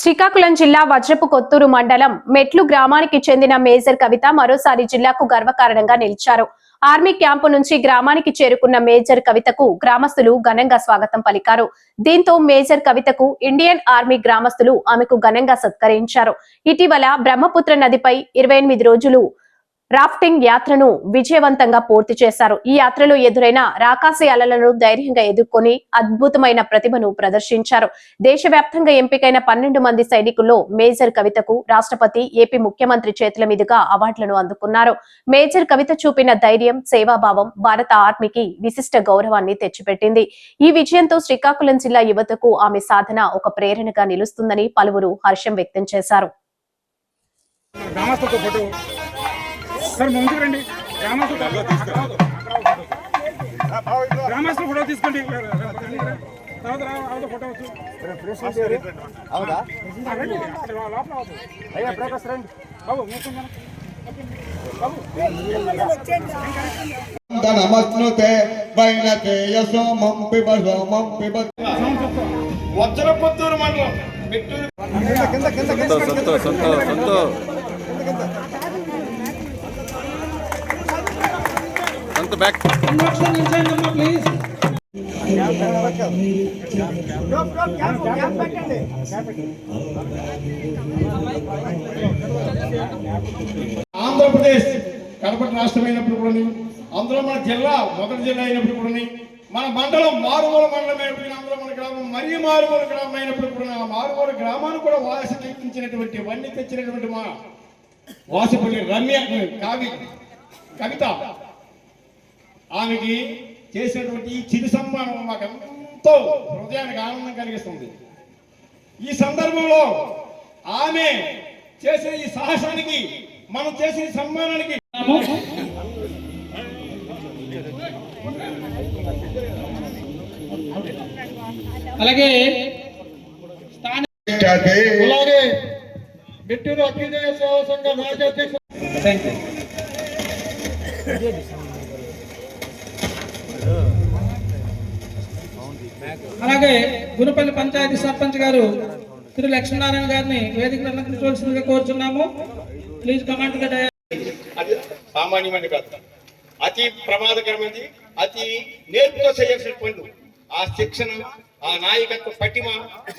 శ్రీకాకుళం జిల్లా వజ్రపు కొత్తూరు మండలం మెట్లు గ్రామానికి చెందిన మేజర్ కవిత మరోసారి జిల్లాకు గర్వకారణంగా నిలిచారు. ఆర్మీ క్యాంపు నుంచి గ్రామానికి చేరుకున్న మేజర్ కవితకు గ్రామస్తులు ఘనంగా స్వాగతం పలికారు. దీంతో మేజర్ కవితకు ఇండియన్ ఆర్మీ గ్రామస్తులు ఆమెకు ఘనంగా సత్కరించారు. ఇటీవల బ్రహ్మపుత్ర నదిపై ఇరవై ఎనిమిది రోజులు రాఫ్టింగ్ యాత్రను విజయవంతంగా పూర్తి చేశారు. ఈ యాత్రలో ఎదురైన రాకాసి అలలను ధైర్యంగా ఎదుర్కొని అద్భుతమైన ప్రతిభను ప్రదర్శించారు. దేశవ్యాప్తంగా ఎంపికైన పన్నెండు మంది సైనికుల్లో మేజర్ కవితకు రాష్ట్రపతి ఏపీ ముఖ్యమంత్రి చేతుల మీదుగా అవార్డులను అందుకున్నారు. మేజర్ కవిత చూపిన ధైర్యం సేవాభావం భారత ఆర్మీకి విశిష్ట గౌరవాన్ని తెచ్చిపెట్టింది. ఈ విజయంతో శ్రీకాకుళం జిల్లా యువతకు ఆమె సాధన ఒక ప్రేరణగా నిలుస్తుందని పలువురు హర్షం వ్యక్తం చేశారు. సార్ ముందుకు రండి గ్రామస్తులు ఫోటో తీసుకోండి అవునా అయ్యా బ్రేకర్స్ రండి బాబు మూసుకున్నాను ధనమశ్నుతే వైనతేయసో మంపిబసో మంపిబ వజ్రపుత్తూరు మండలం సంతో సంతో సంతో to back. ఆంధ్రప్రదేశ్ కడపటి రాష్ట్రం అయినప్పుడు కూడా అందులో మన జిల్లా మొదటి జిల్లా అయినప్పుడు కూడా మన మండలం మారుమూల మండలం అయినప్పుడు అందులో మన గ్రామం మరీ మారుమూల గ్రామం అయినప్పుడు కూడా మారుమూల గ్రామాన్ని కూడా వాస తెప్పించినటువంటి వన్నీ తెచ్చినటువంటి మా వాసిపల్లి రమ్య కావి కవిత ఆమెకి చేసినటువంటి ఈ చిరు సన్మానం మాకు ఎంతో హృదయానికి ఆనందం కలిగిస్తుంది. ఈ సందర్భంలో ఆమె చేసిన ఈ సాహసానికి మనం చేసిన ఈ సన్మానానికి అలాగే అలాగే బిట్టూరు అభ్యుదయ సేవా సంఘ రాజ్య అధ్యక్షుడు అలాగే గురుపల్లి పంచాయతీ సర్పంచ్ గారు తిరు లక్ష్మీనారాయణ గారిని వేదిక అలంకరించవలసిందిగా కోరుచున్నాము. ప్లీజ్ కమాండ్ అది సామాన్యమైన కాదు అతి ప్రమాదకరమైనది అతి నేర్పుతో చేయాల్సిన పనులు ఆ శిక్షణ ఆ నాయకత్వ పటిమ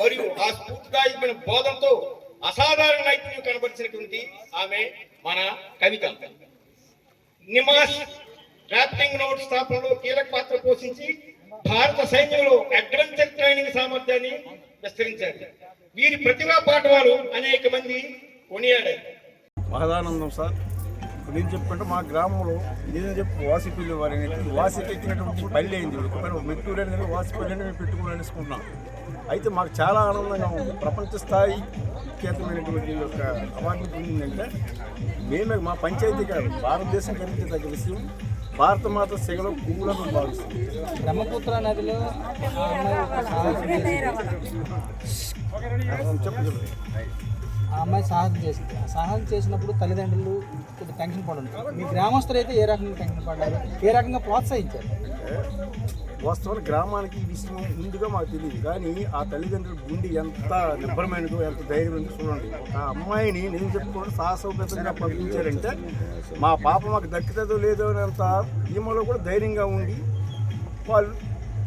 మరియు ఆ స్ఫూర్తిదాయకమైన బోధనతో అసాధారణ నైపుణ్యం కనబరిచినటువంటి ఆమె మన కవిత. నిమాస్ డ్రాఫ్టింగ్ నోట్ స్థాపనలో కీలక పాత్ర పోషించి భారత సైన్యంలో అడ్వెంచర్ ట్రైనింగ్ సామర్థ్యాన్ని విస్తరించారు. వీరి ప్రతిభా పాఠవాలు అనేక మంది కొనియాడారు. మహదానందం సార్ నేను చెప్పుకుంటే మా గ్రామంలో నేను చెప్పు వాసిపల్లి వారి అనేది వాసికి ఎక్కినటువంటి పల్లె అయింది ఒకవేళ మెట్టూరు అనేది వాసిపల్లి అని మేము పెట్టుకోవాలని అనుకున్నాం అయితే మాకు చాలా ఆనందంగా ఉంది. ప్రపంచ స్థాయి ఖ్యాతమైనటువంటి యొక్క అవార్డు పొందిందంటే మేమే మా పంచాయతీ కాదు భారతదేశం గర్వించదగ్గ విషయం. భారత మాత సెగలో పువ్వులను భావిస్తుంది. బ్రహ్మపుత్ర నదిలో ఆ అమ్మాయి సాహసం చేసింది. ఆ అమ్మాయి సాహసం చేసినప్పుడు తల్లిదండ్రులు కొద్దిగా టెన్షన్ పడి ఉంటారు మీ గ్రామస్తులు అయితే ఏ రకంగా టెన్షన్ పడ్డారు ఏ రకంగా ప్రోత్సహించారు? వాస్తవాలు గ్రామానికి ఈ విషయం ముందుగా మాకు తెలియదు కానీ ఆ తల్లిదండ్రుల గుండె ఎంత నిబ్బరమైనదో ఎంత ధైర్యం ఉందో చూడండి. ఒక అమ్మాయిని నేను చెప్పుకోవడం సాహసోపేతంగా పంపించారంటే మా పాప మాకు దక్కుతుందో లేదో అనేంత ఈమెలో కూడా ధైర్యంగా ఉండి వాళ్ళు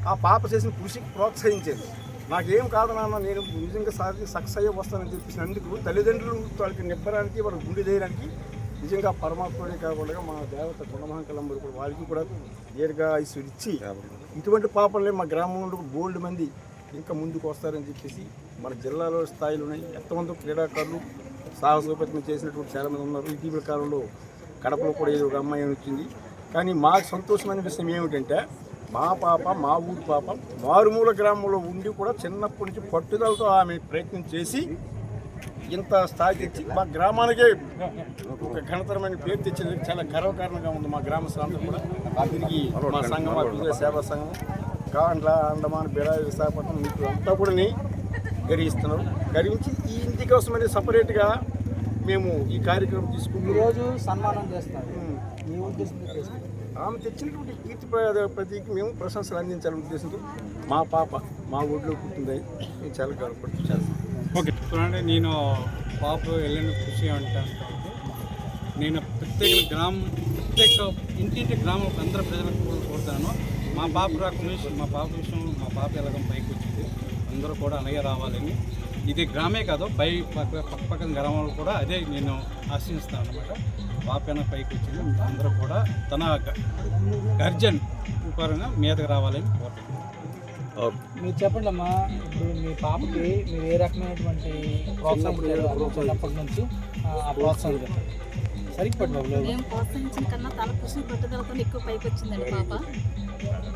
ఆ పాప చేసిన కృషికి ప్రోత్సహించారు నాకేం కాదు నాన్న నేను నిజంగా సాధి సక్సెస్ అయ్యి వస్తానని చెప్పేసినందుకు తల్లిదండ్రులు వాళ్ళకి నిబ్బరానికి వాళ్ళ గుండె ధైర్యానికి నిజంగా పరమాత్ముడే కాకుండా మా దేవత గుణమహంకలంబరు కూడా వాళ్ళకి కూడా దీర్ఘ ఐశ్వర్యం ఇచ్చి ఇటువంటి పాపలే మా గ్రామంలో బోల్డ్ మంది ఇంకా ముందుకు వస్తారని చెప్పేసి మన జిల్లాలో స్థాయిలోనే ఎంతమంది క్రీడాకారులు సాహసోపేతం చేసినటువంటి చాలామంది ఉన్నారు. ఇటీవల కాలంలో కడపలో కూడా ఏదో ఒక అమ్మాయి వచ్చింది. కానీ మాకు సంతోషమైన విషయం ఏమిటంటే మా పాప మా ఊరు పాప మారుమూల గ్రామంలో ఉండి కూడా చిన్నప్పటి నుంచి పట్టుదలతో ఆమె ప్రయత్నం చేసి ఇంత స్థాయి తెచ్చి మా గ్రామానికే ఒక ఘనతరమైన పేరు తెచ్చినందుకు చాలా గర్వకారణంగా ఉంది మా గ్రామస్తులందరూ కూడా. తిరిగి మా సంఘం అభివృద్ధి సేవా సంఘం కాండ్ల అండమాన్ బిడాయి విశాఖపట్నం మీకు అంతా కూడా గర్విస్తున్నారు. గర్వించి ఈ ఇంటి కోసమని సపరేట్గా మేము ఈ కార్యక్రమం తీసుకుంటున్నాం. ఈరోజు సన్మానం చేస్తారు. ఆమె తెచ్చినటువంటి కీర్తి ప్ర- ప్రతికి మేము ప్రశంసలు అందించాలనే ఉద్దేశంతో మా పాప మా ఊళ్ళో పుట్టింది. మేము చాలా గర్వపడుతూ చేస్తాం ఓకే చూడండి నేను పాప వెళ్ళిన కృషి అంటాను నేను ప్రత్యేక గ్రామం ప్రత్యేక ఇంటింటి గ్రామం అందరూ ప్రజలకు కోరుతాను. మా పాప రాకుండా మా పాప విషయం మా పాప ఎలాగం పైకి వచ్చింది. అందరూ కూడా అలాగే రావాలని. ఇది గ్రామే కాదు పై పక్క పక్కన గ్రామాలు కూడా అదే నేను ఆశిస్తాను అనమాట పాప అయినా పైకి వచ్చింది అందరూ కూడా తన గర్జన్ పరంగా మీదకి రావాలని కోరుతున్నాను మీరు చెప్పండి అమ్మా ఇప్పుడు మీ పాపకి మీరు ఏ రకమైనటువంటి ప్రోత్సాహం నుంచి ఆ, ప్రోత్సాహం చెప్పండి సరిగ్గా పట్టు బాబు మేము ప్రోత్సహించిన కన్నా తన కృషి పట్టుదలతో ఎక్కువ పైకి వచ్చిందండి పాప.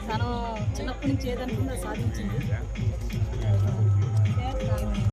తను చిన్నప్పటి నుంచి ఏదనుకుందో సాధించింది.